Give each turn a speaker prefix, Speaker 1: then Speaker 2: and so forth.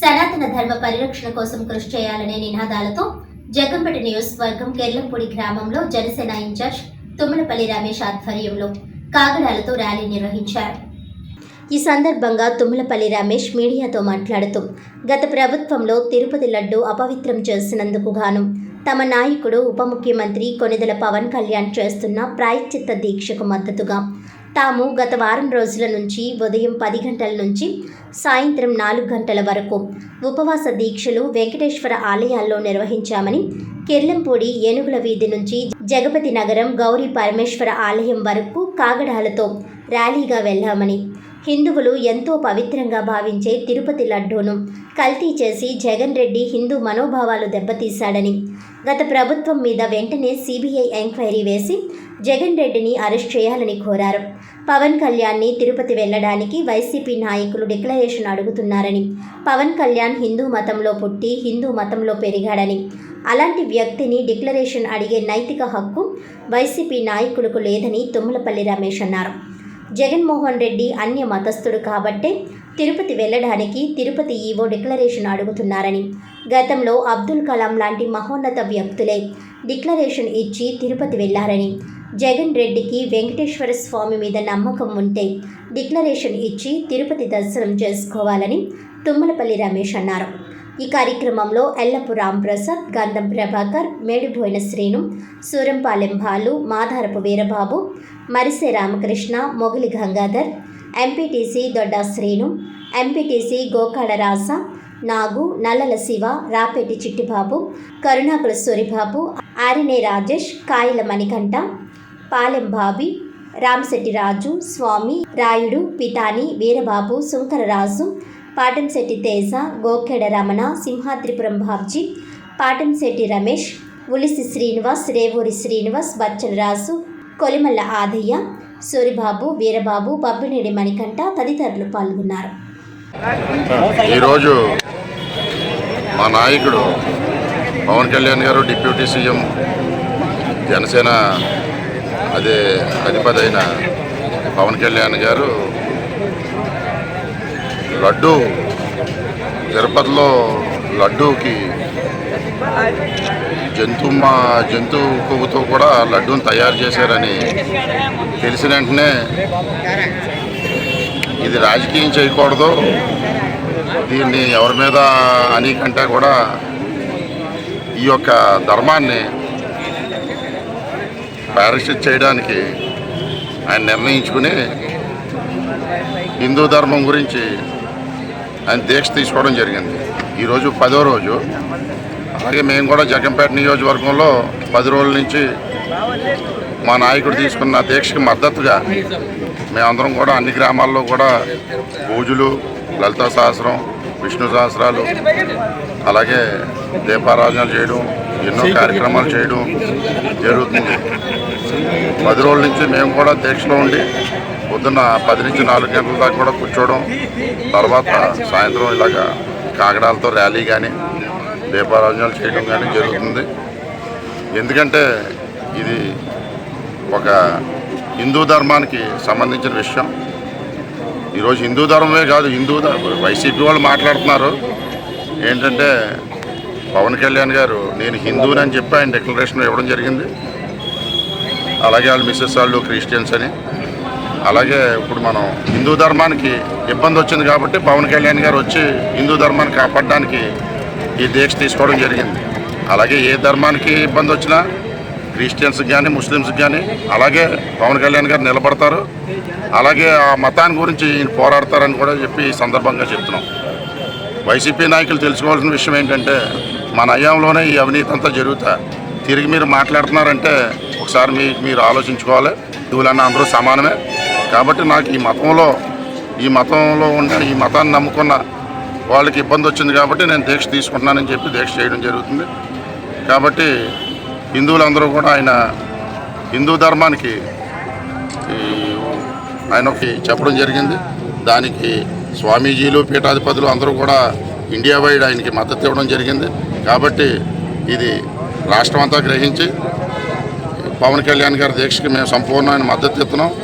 Speaker 1: సనాతన ధర్మ పరిరక్షణ కోసం కృషి చేయాలనే నినాదాలతో జగంపేట నియోజకవర్గం కెర్లంపూడి గ్రామంలో జనసేన ఇన్ఛార్జ్ తుమ్మలపల్లి రమేష్ ఆధ్వర్యంలో కాగడాలతో ర్యాలీ నిర్వహించారు. ఈ సందర్భంగా తుమ్మలపల్లి రమేష్ మీడియాతో మాట్లాడుతూ గత ప్రభుత్వంలో తిరుపతి లడ్డు అపవిత్రం చేసినందుకు గాను తమ నాయకుడు ఉప ముఖ్యమంత్రి కొనిదెల పవన్ కళ్యాణ్ చేస్తున్న ప్రాయశ్చిత్త దీక్షకు మద్దతుగా తాము గత వారం రోజుల నుంచి ఉదయం పది గంటల నుంచి సాయంత్రం నాలుగు గంటల వరకు ఉపవాస దీక్షలు వెంకటేశ్వర ఆలయాల్లో నిర్వహించామని కిర్లంపూడి ఏనుగుల వీధి నుంచి జగపతి నగరం గౌరీ పరమేశ్వర ఆలయం వరకు కాగడాలతో ర్యాలీగా వెళ్ళామని. హిందువులు ఎంతో పవిత్రంగా భావించే తిరుపతి లడ్డూను కల్తీ చేసి జగన్ రెడ్డి హిందూ మనోభావాలు దెబ్బతీశాడని. గత ప్రభుత్వం మీద వెంటనే సిబిఐ ఎంక్వైరీ వేసి జగన్ రెడ్డిని అరెస్ట్ చేయాలని కోరారు. పవన్ కళ్యాణ్ని తిరుపతి వెళ్ళడానికి వైసీపీ నాయకులు డిక్లరేషన్ అడుగుతున్నారని పవన్ కళ్యాణ్ హిందూ మతంలో పుట్టి హిందూ మతంలో పెరిగాడని అలాంటి వ్యక్తిని డిక్లరేషన్ అడిగే నైతిక హక్కు వైసీపీ నాయకులకు లేదని తుమ్మలపల్లి రమేష్ అన్నారు. జగన్మోహన్ రెడ్డి అన్య మతస్థుడు కాబట్టే తిరుపతి వెళ్ళడానికి తిరుపతి ఈవో డిక్లరేషన్ అడుగుతున్నారని. గతంలో అబ్దుల్ కలాం లాంటి మహోన్నత వ్యక్తులే డిక్లరేషన్ ఇచ్చి తిరుపతి వెళ్ళారని జగన్ రెడ్డికి వెంకటేశ్వర స్వామి మీద నమ్మకం ఉంటే డిక్లరేషన్ ఇచ్చి తిరుపతి దర్శనం చేసుకోవాలని తుమ్మలపల్లి రమేష్ అన్నారు. ఈ కార్యక్రమంలో ఎల్లపు రాంప్రసాద్ గంధం ప్రభాకర్ మేడుబోయిన శ్రీను సూరంపాలెం బాలు మాధారపు వీరబాబు మరిసే రామకృష్ణ మొగిలి గంగాధర్ ఎంపీటీసీ దొడ్డా శ్రీను ఎంపీటీసీ గోకాడ రాస నాగు నల్లల శివ రాపేటి చిట్టిబాబు కరుణాకుల సూరిబాబు ఆరినే రాజేష్ కాయల మణికంఠ పాలెం బాబి రామశెట్టి రాజు స్వామి రాయుడు పితాని వీరబాబు సుంకరరాజు పాటంశెట్టి తేజ గోకెడ రమణ సింహాద్రిపురం బాబ్జీ పాటంశెట్టి రమేష్ ఉలిసి శ్రీనివాస్ రేవూరి శ్రీనివాస్ బచ్చలరాజు కొలిమల్ల ఆదయ్య సూరిబాబు వీరబాబు బబ్బినేడి మణికంఠ తదితరులు పాల్గొన్నారు.
Speaker 2: ఈరోజు మా నాయకుడు పవన్ కళ్యాణ్ గారు డిప్యూటీ సీఎం జనసేన అదే అధిపతి అయిన పవన్ కళ్యాణ్ గారు లడ్డు తిరుపతిలో లడ్డూకి జంతు మా జంతు కొవ్వుతో కూడా లడ్డూని తయారు చేశారని తెలిసిన వెంటనే ఇది రాజకీయం చేయకూడదు. దీన్ని ఎవరి మీద అని కంటే కూడా ఈ యొక్క ధర్మాన్ని పారిశుద్ధ చేయడానికి ఆయన నిర్ణయించుకుని హిందూ ధర్మం గురించి ఆయన దీక్ష తీసుకోవడం జరిగింది. ఈరోజు పదో రోజు. అలాగే మేము కూడా జగంపేట నియోజకవర్గంలో పది రోజుల నుంచి మా నాయకుడు తీసుకున్న దీక్షకి మద్దతుగా మేమందరం కూడా అన్ని గ్రామాల్లో కూడా పూజలు లలిత సహస్రం విష్ణు సహస్రాలు అలాగే దీపారాధనలు చేయడం ఎన్నో కార్యక్రమాలు చేయడం జరుగుతుంది. పది రోజుల నుంచి మేము కూడా దీక్షలో ఉండి పొద్దున్న పది నుంచి నాలుగు గంటల దాకా కూడా కూర్చోవడం తర్వాత సాయంత్రం ఇలాగా కాగడాలతో ర్యాలీ కానీ దీపారాజనాలు చేయడం కానీ జరుగుతుంది. ఎందుకంటే ఇది ఒక హిందూ ధర్మానికి సంబంధించిన విషయం. ఈరోజు హిందూ ధర్మమే కాదు హిందూ వైసీపీ వాళ్ళు మాట్లాడుతున్నారు. ఏంటంటే పవన్ కళ్యాణ్ గారు నేను హిందూని అని చెప్పి ఆయన డిక్లరేషన్ ఇవ్వడం జరిగింది. అలాగే వాళ్ళు మిస్సెస్ వాళ్ళు క్రిస్టియన్స్ అని. అలాగే ఇప్పుడు మనం హిందూ ధర్మానికి ఇబ్బంది వచ్చింది కాబట్టి పవన్ కళ్యాణ్ గారు వచ్చి హిందూ ధర్మాన్ని కాపాడడానికి ఈ దీక్ష తీసుకోవడం జరిగింది. అలాగే ఏ ధర్మానికి ఇబ్బంది వచ్చినా క్రిస్టియన్స్కి కానీ ముస్లిమ్స్కి కానీ అలాగే పవన్ కళ్యాణ్ గారు నిలబడతారు. అలాగే ఆ మతాన్ని గురించి ఈయన పోరాడతారని కూడా చెప్పి ఈ సందర్భంగా చెప్తున్నాం. వైసీపీ నాయకులు తెలుసుకోవాల్సిన విషయం ఏంటంటే మన అయ్యంలోనే ఈ అవినీతి అంతా జరుగుతా. తిరిగి మీరు మాట్లాడుతున్నారంటే ఒకసారి మీ మీరు ఆలోచించుకోవాలి. హిందువులన్నా అందరూ సమానమే. కాబట్టి నాకు ఈ మతంలో ఈ మతంలో ఉన్న ఈ మతాన్ని నమ్ముకున్న వాళ్ళకి ఇబ్బంది వచ్చింది కాబట్టి నేను దీక్ష తీసుకుంటున్నానని చెప్పి దీక్ష చేయడం జరుగుతుంది. కాబట్టి హిందువులందరూ కూడా ఆయన హిందూ ధర్మానికి ఈ ఆయనకి చెప్పడం జరిగింది. దానికి స్వామీజీలు పీఠాధిపతులు అందరూ కూడా ఇండియా వైడ్ ఆయనకి మద్దతు ఇవ్వడం జరిగింది. కాబట్టి ఇది రాష్ట్రం అంతా గ్రహించి పవన్ కళ్యాణ్ గారి దీక్షకి మేము సంపూర్ణమైన మద్దతు ఇస్తున్నాం.